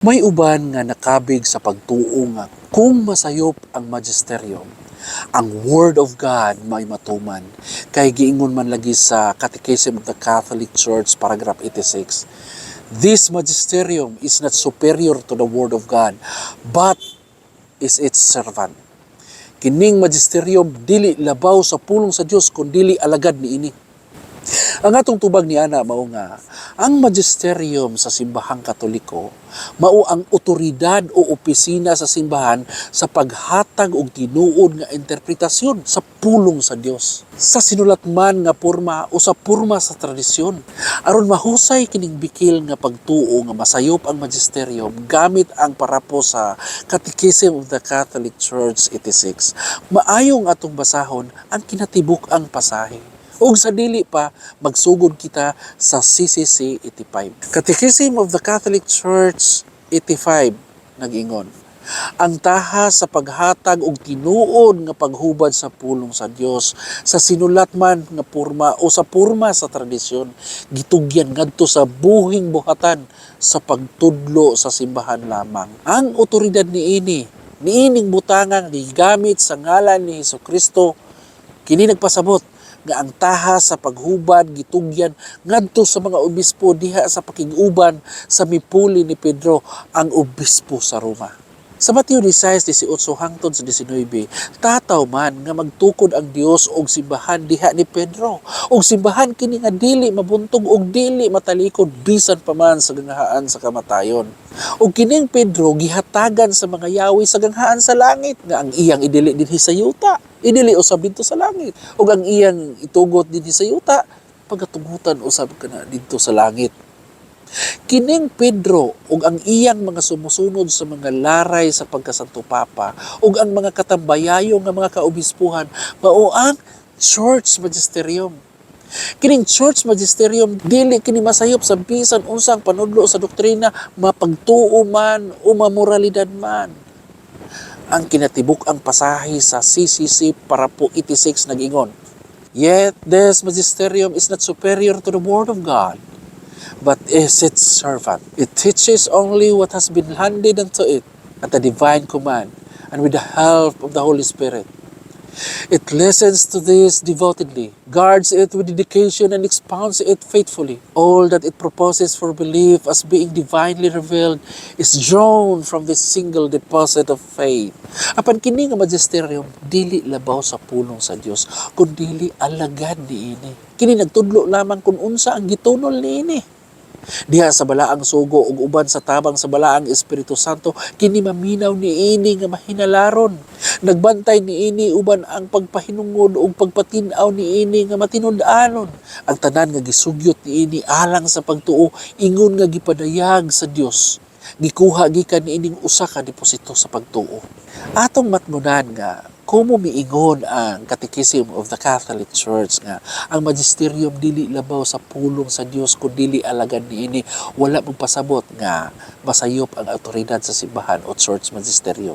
May uban nga nakabig sa pagtuo nga kung masayop ang magisterium, ang Word of God may matuman. Kay giingon man lagi sa Catechism of the Catholic Church, paragraph 86. This magisterium is not superior to the Word of God, but is its servant. Kining magisterium dili labaw sa pulong sa Dios kun dili alagad niini. Ang atong tubag ni ana mao nga ang magisterium sa simbahang katoliko mao ang otoridad o opisina sa simbahan sa paghatag og tinuod nga interpretasyon sa pulong sa Dios sa sinulat man nga porma o sa porma sa tradisyon aron mahusay kining bikil nga pagtuo nga masayop ang magisterium gamit ang parapo sa Catechism of the Catholic Church 86 maayong atong basahon ang kinatibuk ang pasahe ug sa dili pa magsugod kita sa CCC 85. Catechism of the Catholic Church 85 nag-ingon. Ang taha sa paghatag og tinuod nga paghubad sa pulong sa Dios sa sinulat man nga porma o sa porma sa tradisyon gitugyan ngadto sa buhing buhatan sa pagtudlo sa simbahan lamang. Ang otoridad niini niining butangan gigamit sa ngalan ni Hesus kini nagpasabot nga ang taha sa paghubad gitugyan ngadto sa mga obispo diha sa pakiguban sa mipuli ni Pedro ang obispo sa Roma. Sa Mateo 16:18 hangtod sa 19, tataw man nga magtukod ang Dios og simbahan diha ni Pedro. Og simbahan kini nga dili mabuntog og dili matalikod bisan pa man sa ganghaan sa kamatayon. Og kining Pedro gihatagan sa mga yawi sa ganghaan sa langit nga ang iyang idili dinhi sa yuta. Idili usab dito sa langit. Og ang iyang itugot dinhi sa yuta pagatugutan usab kana dito sa langit. Kining Pedro ug ang iyang mga sumusunod sa mga laray sa pagkasanto papa ug ang mga katambayayo nga mga kaobispuhan mao ang church magisterium. Kining church magisterium dili kini masayop sa bisan unsang panudlo sa doktrina mapagtuo man o mamoralidad man. Ang kinatibuk ang pasahe sa CCC para po 86 nag-ingon. Yet this magisterium is not superior to the word of God but is its servant. It teaches only what has been handed unto it at the divine command and with the help of the Holy Spirit. It listens to this devotedly, guards it with dedication, and expounds it faithfully. All that it proposes for belief as being divinely revealed is drawn from this single deposit of faith. Apan kini nga magisterium, dili labaw sa pulong sa Dios, kundi alagad niini. Kini nagtudlo lamang kung unsa ang gitunol niini. Diha sa balaang sugo ug uban sa tabang sa balaang Espiritu Santo kini maminaw ni ini nga mahinalaron. Nagbantay ni ini uban ang pagpahinungod ug pagpatinaw ni ini nga matinud-anon. Ang tanan nga gisugyot ni ini alang sa pagtuo ingon nga gipadayag sa Dios. Gikuha gikan ni ining usa ka deposito sa pagtuo. Atong matmunan nga kumo miingon ang Catechism of the Catholic Church nga ang magisterium dili labaw sa pulong sa Dios kun dili alagad niini wala magpasabot nga masayop ang autoridad sa simbahan o church magisterium.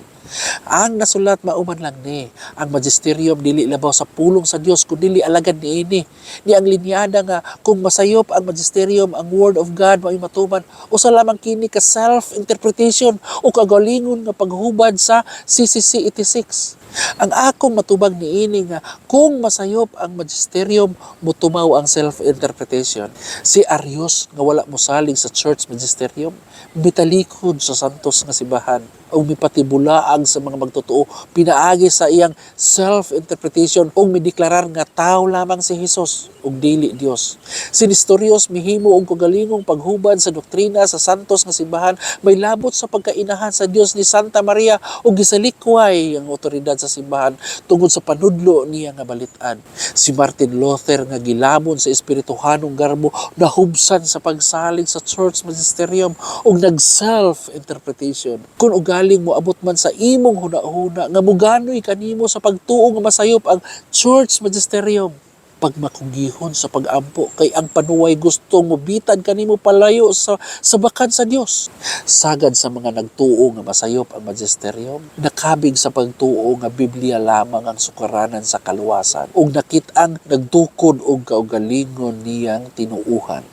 Ang nasulat mauman lang ni ang magisterium dili labaw sa pulong sa Dios kun dili alagad niini. Ni ang linyada nga kung masayop ang magisterium ang word of God mao matuman usa lamang kini ka self-interpretation o kagalingon nga paghubad sa CCC 86. Ang akong matubag ni ini nga kung masayop ang magisterium mutumaw ang self-interpretation. Si Arius nga wala mosalig sa church magisterium mitalikod sa santos nga sibahan o mipatibulaag sa mga magtotoo pinaagi sa iyang self-interpretation o mideklarar nga tao lamang si Hesus ug dili Dios. Si Nestorius mihimo og kagalingong paghubad sa doktrina sa santos nga simbahan may labot sa pagkainahan sa Dios ni Santa Maria ug gisalikway ang otoridad sa simbahan tungod sa panudlo niya nga balitan. Si Martin Luther nga gilabon sa espirituhanong garbo nahubsan sa pagsalig sa church magisterium ug nag self-interpretation. Kung ugaling mo abot man sa imong huna-huna. Nga muganoy kanimo sa pagtuo nga masayop ang church magisterium. Pagmakugihon sa pagampo kay ang panuway gusto mo bitad kanimo palayo sa sa bakad sa Dios sagad sa mga nagtuo nga masayop ang magisterium nakabig sa pagtuo nga Biblia lamang ang sukaranan sa kaluwasan ug nakit-ang nagtukod og kaugalingon niyang tinuuhan